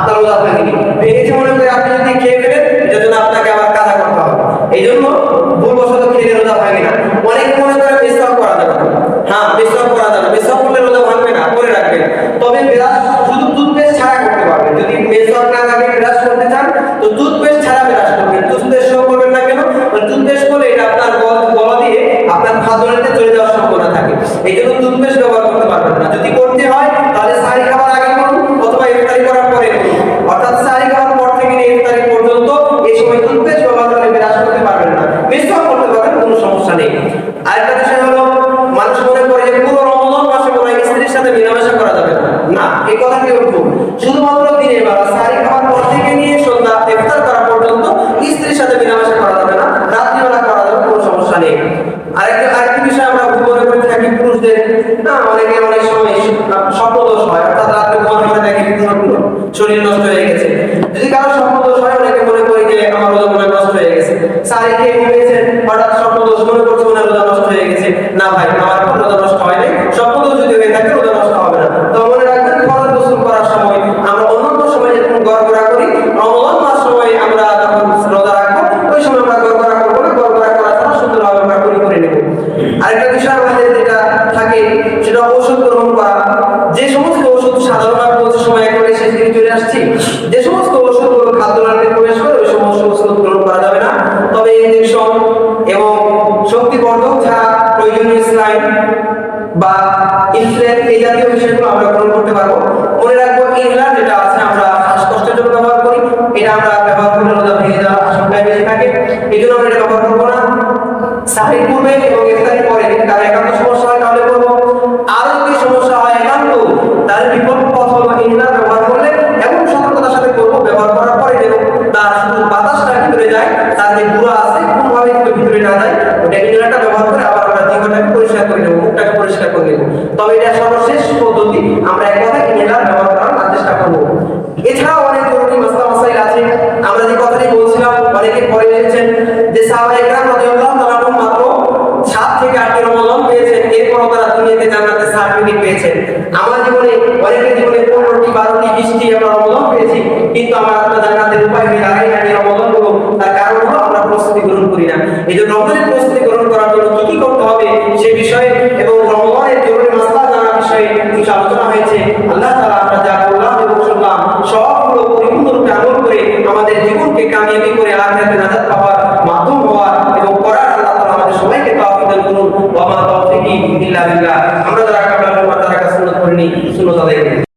আপনার রোজা থাকেনি ভেঙেছে মনে করে আপনি যদি খেয়ে ফেলেন এটার জন্য আপনাকে আবার কাজা করতে হবে এই জন্য ভুলবশত খেলে রোজা ভাঙে না অনেকে মনে করে মিশ্রম করা যাবে না হ্যাঁ মিশ্রম করা যাবে মিশ্রম করলে রোজা ভাঙবে না করে রাখবেন তবে বিরাজ শুধু টুথপেস্ট ছাড়া করতে পারবেন যদি মিশ্রম না থাকে বিরাজ করতে চান তো টুথপেস্ট ছাড়া বিরাজ করবেন টুথপেস্ট সহ করবেন না কেন টুথপেস্ট করলে এটা আপনার গল- গলা দিয়ে আপনার খাদ্যনালীতে চলে যাওয়ার সম্ভাবনা থাকে এই জন্য টুথপেস্ট ব্যবহার করতে পারবেন না যদি করতে হয় তাহলে সারি খাবার আগে করুন অথবা ইফতারি করার পরে করুন অর্থাৎ সারি খাওয়ার পর থেকে নিয়ে ইফতারি পর্যন্ত এই সময় টুথপেস্ট ব্যবহার করে বিরাজ করতে পারবেন না মিশ্রণ করতে পারবেন কোনো সমস্যা নেই আরেকটা বিষয় হলো মানুষ মনে করে যে পুরো রমজান মাসে মনে হয় স্ত্রীর সাথে মেলামেশা করা যাবে না না এই কথা কেউ ভুল শুধুমাত্র দিনের বেলা সারি খাওয়ার পর থেকে নিয়ে সন্ধ্যা ইফতার করা পর্যন্ত স্ত্রীর সাথে মেলামেশা করা যাবে না, রাত্রিবেলা করা যাবে কোনো সমস্যা নেই। আরেকটা আরেকটি বিষয় আমরা মনে করে থাকি পুরুষদের, না, অনেকে অনেক সময় স্বপ্নদোষ হয়, অর্থাৎ রাত্রে ঘুমানোর পরে দেখে স্বপ্ন শরীর নষ্ট হয়ে গেছে। যদি কারও স্বপ্নদোষ হয়, অনেকে মনে করে যে আমার রোজা মনে নষ্ট হয়ে গেছে। সারি খেয়ে ঘুমিয়েছেন, হঠাৎ স্বপ্নদোষ মনে করছে মনে রোজা নষ্ট হয়ে গেছে। না ভাই, আমার রোজা নষ্ট হয় নাই স্বপ্নদোষ যদি হয়ে থাকে রোজা নষ্ট হবে না তো মনে রাখবেন ফরজ গোসল করার সময় আমরা অন্যান্য সময় যেরকম গড়গড়া করি রমজান মাস সময় আমরা যখন রোজা রাখব ওই সময় আমরা গড়গড়া করব না গড়গড়া করার সময় সুন্দরভাবে আমরা করে করে নেব আরেকটা বিষয় আমাদের যেটা থাকে, সেটা ঔষধ গ্রহণ করা। যে সমস্ত ওষুধ সাধারণত বলছে সময় একেবারে শেষ দিকে চলে আসছি। যে সমস্ত ওষুধগুলো খাদ্যনালীতে প্রবেশ করে, ওই সমস্ত ওষুধ গ্রহণ করা যাবে না। তবে ইনজেকশন এবং শক্তিবর্ধক ছাড়া প্রয়োজনীয় স্লাইড বা ইনফ্লেন এই জাতীয় বিষয়গুলো আমরা গ্রহণ করতে পারব। মনে রাখব ইনহেলার যেটা আছে, আমরা শ্বাসকষ্টের জন্য ব্যবহার করি। এটা আমরা ব্যবহার করলে রোজা ভেঙে যাওয়ার আশঙ্কায় বেশি থাকে। এই জন্য আমরা এটা ব্যবহার করব না। সাহির পূর্বে এবং ইফতারি পরে কারও একান্ত সমস্যা হয় তাহলে করব আর যদি সমস্যা হয় একান্ত তাহলে বিকল্প পথ হলো ইনহেলার ব্যবহার করলে এবং সতর্কতার সাথে করব ব্যবহার করার পরে যেন তার শুধু বাতাসটা ভিতরে যায় তার যে গুঁড়া আছে কোনোভাবে একটু ভিতরে না যায় ওটা ইনহেলারটা ব্যবহার করে আবার আমরা জিহ্বাটাকে পরিষ্কার করে নেব, মুখটাকে পরিষ্কার করে নেব। তবে এটা সর্বশেষ পদ্ধতি, আমরা এক কথা ইনহেলার ব্যবহার করার চেষ্টা করব। এছাড়াও অনেক জরুরি মাসলা মাসাইল আছে আমরা যে কথাটি বলছিলাম, অনেকে পরে এসেছেন যে সাহাবা একরাম রাদিয়াল্লাহু তাআলা মাত্র সাত থেকে আটটি রমজান পেয়েছেন। এরপরও তারা দুনিয়াতে জান্নাতের সার্টিফিকেট পেয়েছেন। আমার জীবনে, অনেকের জীবনে পনেরোটি, বারোটি, বিশটি আমরা রমজান পেয়েছি। কিন্তু আমার আপনার জান্নাতের উপায় হয়ে দাঁড়ায় না রমজানগুলো তার কারণ হলো আমরা প্রস্তুতি গ্রহণ করি না এই জন্য রমজানের প্রস্তুতি গ্রহণ করার জন্য কি কি করতে হবে সে বিষয়ে এবং রমজানের জরুরি মাসলা জানার বিষয়ে কিছু আলোচনা হয়েছে। আল্লাহ তাআলা আমরা যা করলাম এবং শুনলাম, সবগুলো পরিপূর্ণরূপে আমল করে আমাদের জীবনকে কামিয়াবি করে আখিরাতে নাজাত পাওয়ার মাধ্যম হওয়ার এবং করার আল্লাহ তাআলা আমাদের সবাইকে তৌফিক দান করুন। ওয়া মা তৌফিকি ইল্লা বিল্লাহ। আমরা যারা কাবলা তারা কাছে সুন্নাত করিনি সুন্নাত আদায়